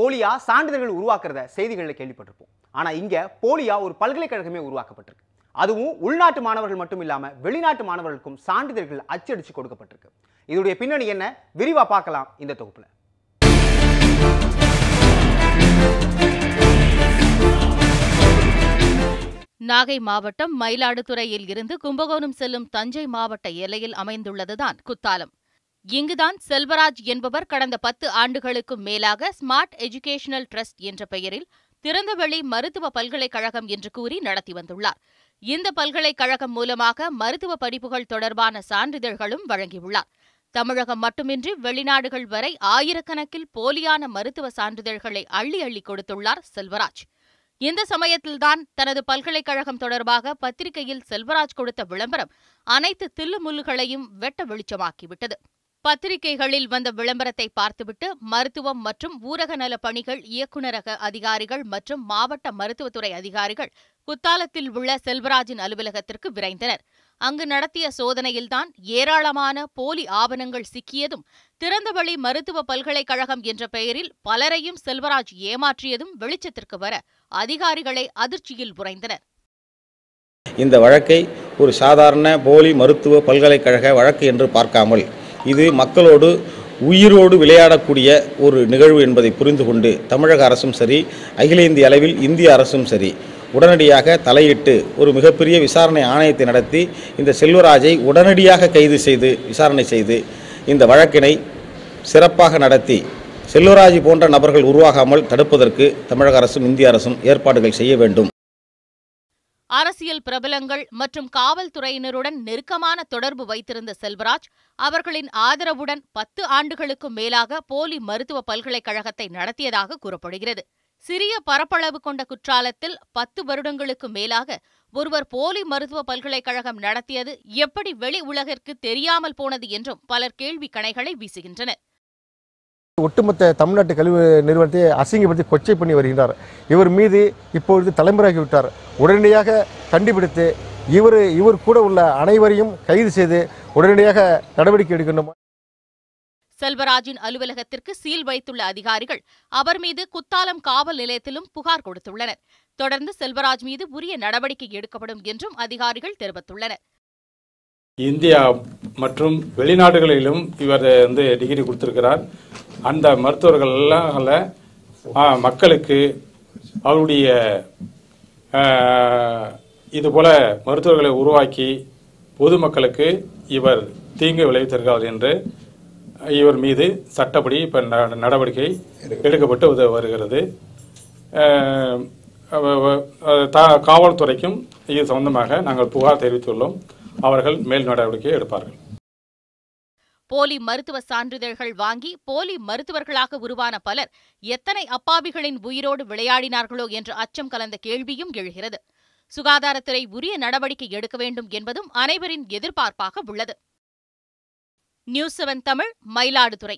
போலியா சான்றிதழ்கள் உருவாக்குறத செய்திகளில் கேள்விப்பட்டிருப்போம். ஆனால் இங்கே போலியா ஒரு பல்கலைக்கழகமே உருவாக்கப்பட்டிருக்கு. அதுவும் உள்நாட்டு மாணவர்கள் மட்டும் இல்லாமல் வெளிநாட்டு மாணவர்களுக்கும் சான்றிதழ்கள் அச்சடித்து கொடுக்கப்பட்டிருக்கு. இதோடைய பின்னணி என்ன? விரிவாக பார்க்கலாம் இந்த தொகுப்பில். நாகை மாவட்டம் மயிலாடுதுறையில் இருந்து கும்பகோணம் செல்லும் தஞ்சை மாவட்ட எல்லையில் அமைந்துள்ளதுதான் குத்தாலம். இங்குதான் செல்வராஜ் என்பவர் கடந்த பத்து ஆண்டுகளுக்கும் மேலாக ஸ்மார்ட் எஜுகேஷனல் ட்ரஸ்ட் என்ற பெயரில் திறந்தவெளி மருத்துவ பல்கலைக்கழகம் என்று கூறி நடத்தி வந்துள்ளார். இந்த பல்கலைக்கழகம் மூலமாக மருத்துவ படிப்புகள் தொடர்பான சான்றிதழ்களும் வழங்கியுள்ளார். தமிழகம் மட்டுமின்றி வெளிநாடுகள் வரை ஆயிரக்கணக்கில் போலியான மருத்துவ சான்றிதழ்களை அள்ளி அள்ளி கொடுத்துள்ளார் செல்வராஜ். இந்த சமயத்தில்தான் தனது பல்கலைக்கழகம் தொடர்பாக பத்திரிகையில் செல்வராஜ் கொடுத்த விளம்பரம் அனைத்து தில்லுமுல்லுகளையும் வெட்ட வெளிச்சமாக்கிவிட்டது. பத்திரிகைகளில் வந்த விளம்பரத்தை பார்த்துவிட்டு மருத்துவம் மற்றும் ஊரக நல பணிகள் இயக்குநரக அதிகாரிகள் மற்றும் மாவட்ட மருத்துவத்துறை அதிகாரிகள் குத்தாலத்தில் உள்ள செல்வராஜின் அலுவலகத்திற்கு விரைந்தனர். அங்கு நடத்திய சோதனையில்தான் ஏராளமான போலி ஆவணங்கள் சிக்கியதும் திறந்தவெளி மருத்துவ பல்கலைக்கழகம் என்ற பெயரில் பலரையும் செல்வராஜ் ஏமாற்றியதும் வெளிச்சத்திற்கு வர அதிகாரிகளை அதிர்ச்சியில் உறைந்தனர். இந்த வழக்கை ஒரு சாதாரண போலி மருத்துவ பல்கலைக்கழக வழக்கு என்று பார்க்காமல் இது மக்களோடு உயிரோடு விளையாடக்கூடிய ஒரு நிகழ்வு என்பதை புரிந்து கொண்டு தமிழக அரசும் சரி அகில இந்திய அளவில் இந்திய அரசும் சரி உடனடியாக தலையிட்டு ஒரு மிகப்பெரிய விசாரணை ஆணையத்தை நடத்தி இந்த செல்வராஜை உடனடியாக கைது செய்து விசாரணை செய்து இந்த வழக்கினை சிறப்பாக நடத்தி செல்வராஜ் போன்ற நபர்கள் உருவாகாமல் தடுப்பதற்கு தமிழக அரசும் இந்திய அரசும் ஏற்பாடுகள் செய்ய வேண்டும். அரசியல் பிரபலங்கள் மற்றும் காவல்துறையினருடன் நெருக்கமான தொடர்பு வைத்திருந்த செல்வராஜ் அவர்களின் ஆதரவுடன் பத்து ஆண்டுகளுக்கும் மேலாக போலி மருத்துவ பல்கலைக்கழகத்தை நடத்தியதாக கூறப்படுகிறது. சிறிய பரப்பளவு கொண்ட குற்றாலத்தில் பத்து வருடங்களுக்கு மேலாக ஒருவர் போலி மருத்துவ பல்கலைக்கழகம் நடத்தியது எப்படி வெளி உலகிற்கு தெரியாமல் போனது என்றும் பலர் கேள்வி கணைகளை வீசுகின்றனர். ஒட்டுமொத்த தமிழ்நாட்டு கல்வி நிறுவனத்தை அசிங்கப்படுத்தி கொச்சை பண்ணி வருகின்றார். இவர் மீது இப்பொழுது தலைமுறையாகி விட்டார். உடனடியாக கண்டுபிடித்து இவர் இவர் கூட உள்ள அனைவரையும் கைது செய்து உடனடியாக நடவடிக்கை எடுக்கணும். செல்வராஜின் அலுவலகத்திற்கு சீல் வைத்துள்ள அதிகாரிகள் அவர் மீது குத்தாலம் காவல் நிலையத்திலும் புகார் கொடுத்துள்ளனர். தொடர்ந்து செல்வராஜ் மீது உரிய நடவடிக்கை எடுக்கப்படும் என்றும் அதிகாரிகள் தெரிவித்துள்ளனர். இந்தியா மற்றும் வெளிநாடுகளிலும் இவர் வந்து டிகிரி கொடுத்துருக்கிறார். அந்த மருத்துவர்கள் எல்லாம் மக்களுக்கு அவருடைய ஆ, இதுபோல மருத்துவர்களை உருவாக்கி பொதுமக்களுக்கு இவர் தீங்கு விளைவித்திருக்கிறார் என்று இவர் மீது சட்டப்படி இப்போ நடவடிக்கை எடுக்கப்பட்டு வருகிறது. தா- காவல்துறைக்கும் இது சம்பந்தமாக நாங்கள் புகார் தெரிவித்துள்ளோம். அவர்கள் மேல் நடவடிக்கை எடுப்பார்கள். போலி மருத்துவ சான்றிதழ்கள் வாங்கி போலி மருத்துவர்களாக உருவான பலர் எத்தனை அப்பாவிகளின் உயிரோடு விளையாடினார்களோ என்ற அச்சம் கலந்த கேள்வியும் எழுகிறது. சுகாதாரத்துறை உரிய நடவடிக்கை எடுக்க வேண்டும் என்பதும் அனைவரின் எதிர்பார்ப்பாக உள்ளது. News seven Tamil Mayiladuthurai.